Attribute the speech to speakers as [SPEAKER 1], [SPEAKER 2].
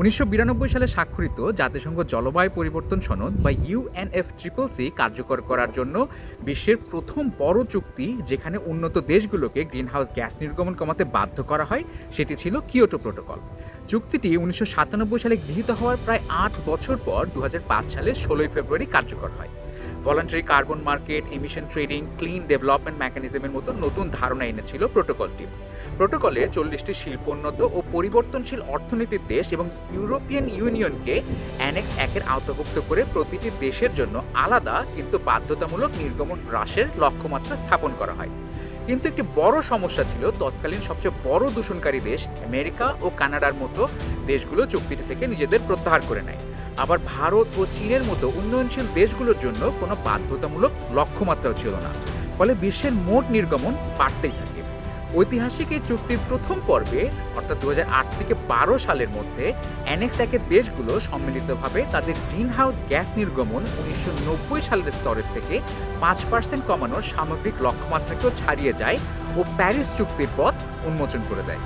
[SPEAKER 1] উনিশশো বিরানব্বই সালে স্বাক্ষরিত জাতিসংঘ জলবায়ু পরিবর্তন সনদ বা ইউএনএফ ট্রিপল সি কার্যকর করার জন্য বিশ্বের প্রথম বড় চুক্তি যেখানে উন্নত দেশগুলোকে গ্রিনহাউস গ্যাস নির্গমন কমাতে বাধ্য করা হয়, সেটি ছিল কিয়োটো প্রোটোকল। চুক্তিটি উনিশশো সাতানব্বই সালে গৃহীত হওয়ার প্রায় আট বছর পর দু হাজার পাঁচ সালে ষোলোই ফেব্রুয়ারি কার্যকর হয়। Voluntary carbon market emission trading clean development মেকানিজমের মতো নতুন ধারণা এনেছিল প্রোটোকলটি প্রোটোকলে চল্লিশটি শিল্পোন্নত ও পরিবর্তনশীল অর্থনীতির দেশ এবং ইউরোপিয়ান ইউনিয়নকে অ্যানেক্স একের আওতাভুক্ত করে প্রতিটি দেশের জন্য আলাদা কিন্তু বাধ্যতামূলক নির্গমন হ্রাসের লক্ষ্যমাত্রা স্থাপন করা হয়। কিন্তু একটি বড় সমস্যা ছিল, তৎকালীন সবচেয়ে বড় দূষণকারী দেশ আমেরিকা ও কানাডার মতো দেশগুলো চুক্তিটি থেকে নিজেদের প্রত্যাহার করে নেয়। আবার ভারত ও চীনের মতো উন্নয়নশীল দেশগুলোর জন্য কোনো বাধ্যতামূলক লক্ষ্যমাত্রাও ছিল না। ফলে বিশ্বের মোট নির্গমন বাড়তেই থাকে। ঐতিহাসিক এই চুক্তির প্রথম পর্বে, অর্থাৎ দু হাজার আট থেকে বারো সালের মধ্যে অ্যানেক্স একের দেশগুলো সম্মিলিতভাবে তাদের গ্রিনহাউস গ্যাস নির্গমন উনিশশো নব্বই সালের স্তরের থেকে পাঁচ পার্সেন্ট কমানোর সামগ্রিক লক্ষ্যমাত্রাকেও ছাড়িয়ে যায় ও প্যারিস চুক্তির পথ উন্মোচন করে দেয়।